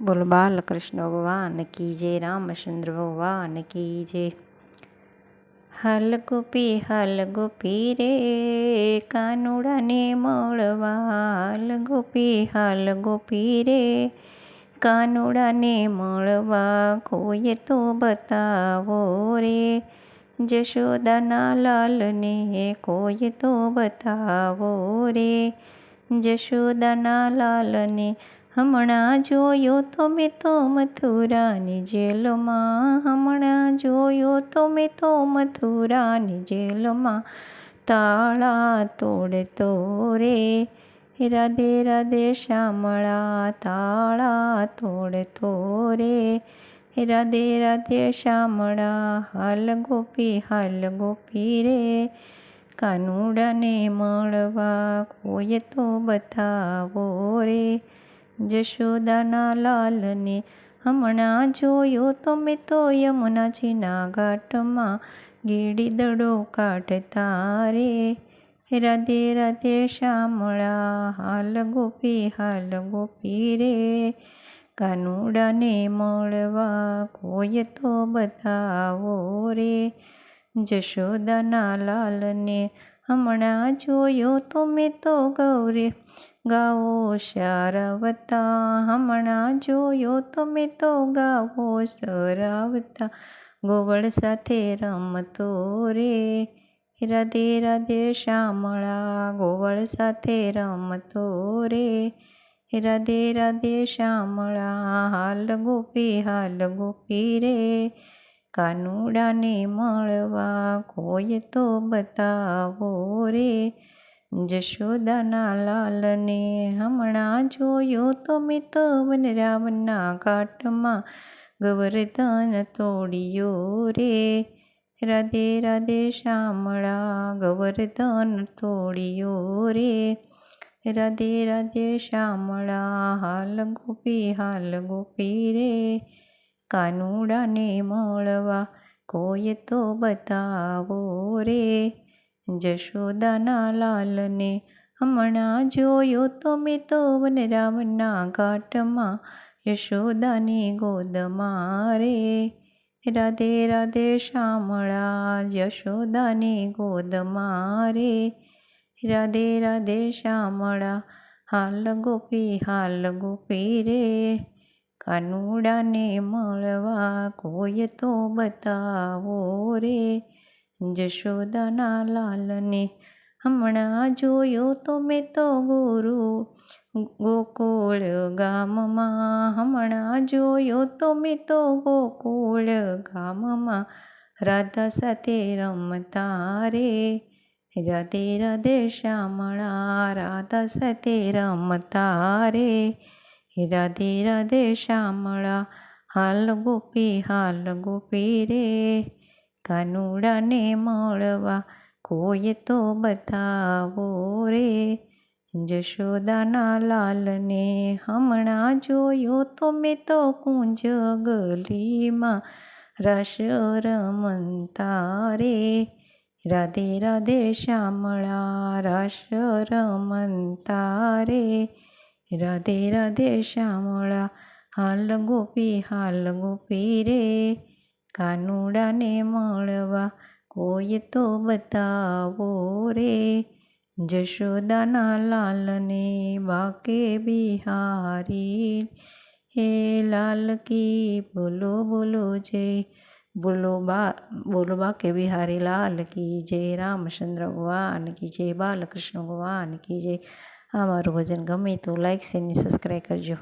બોલ, બાલકૃષ્ણ ભગવાન કી જય, રામચંદ્ર ભગવાન કી જય. હાલ ગોપી હાલ ગોપી રે, કાનુડાને મળવા હાલ ગોપી હાલ ગોપી રે, કાનુડાને મળવા કોઈ તો બતાવો રે. જશોદાના લાલને કોઈ તો બતાવો રે. જશોદાના લાલને હમણાં જોયો તો મેં તો મથુરાની જેલમાં. હમણાં જોયો તો મેં તો મથુરાની જેલમાં. તાળા તોડતો રે, રાધે રાધે શામળા તાળા તોડતો રે, રાધે રાધે શામળા હાલ ગોપી હાલ ગોપી રે, કાનુડાને મળવા કોઈ તો બતાવો રે. જશોદાના લાલને હમણાં જોયો તો મેં તો યમુનાજીના ઘાટમાં ગીડી દડો કાઢતા રે રાધે રાધે શામળા, હાલ ગોપી હાલ ગોપી રે. કાનુડાને મળવા કોઈ તો બતાવો રે. જશોદાના લાલને હમણાં જોયો તો મેં તો ગૌરી. ગાવો શારાવતા, હમણાં જોયો તો મેં તો ગાવો સરાવતા ગોવળ સાથે રમતો રે, રાધે રાધે શામળા. ગોવળ સાથે રમતો રે, રાધે રાધે શામળા. હાલ ગોપી હાલ ગોપી રે, કાનુડાને મળવા કોઈ તો બતાવો રે. જશોદાના લાલને હમણાં જોયો તો મેં તો વનરાવના ઘાટમાં ગવર્ધન તોડ્યો રે. રાધે રાધે શામળા ગવર્ધન તોડ્યો રે. રાધે રાધે શામળા હાલ ગોપી હાલ ગોપી રે. કાનુડાને મળવા કોઈ તો બતાવો રે. જશોદાના લાલને હમણાં જોયો તો મેં તો વનરામના ઘાટમાં, યશોદાની ગોદમાં રે રાધે રાધે શામળા, યશોદાની ગોદમાં રે રાધે રાધે શામળા, હાલ ગોપી હાલ ગોપી રે. કાનુડાને મળવા કોઈ તો બતાવો રે. જશોદાના લાલને હમણાં જોયો તો મેં તો ગુરુ, ગોકુળ ગામમાં. હમણાં જોયો તો મેં તો ગોકુળ ગામમાં. રાધા સાથે રમતા રે, રાધે રાધે શ્યામળા રાધા સાથે રમતા રે, રાધે રાધે શ્યામળા હાલ ગોપી હાલ ગોપી રે. કાનુડાને મળવા કોઈ તો બતાવો રે. જશોદાના લાલને હમણાં જોયો તો મેં તો કુંજ ગલીમાં રસ રમતા રે. રાધે રાધે શ્યામળા રસ રમતા રે. રાધે રાધે શ્યામળા હાલ ગોપી હાલ ગોપી રે. કાનુડાને મળવા કોઈ તો બતાવો રે જશોદાના લાલને બાકે બિહારી હે લાલ કી બોલો બોલો જય બોલો બા બોલો બાકે બિહારી લાલ કી જય રામચંદ્ર ભગવાન કી જય બાલકૃષ્ણ ભગવાન કી જય આ મારું ભજન ગમે તો લાઈક શેર સબસ્ક્રાઈબ કરજો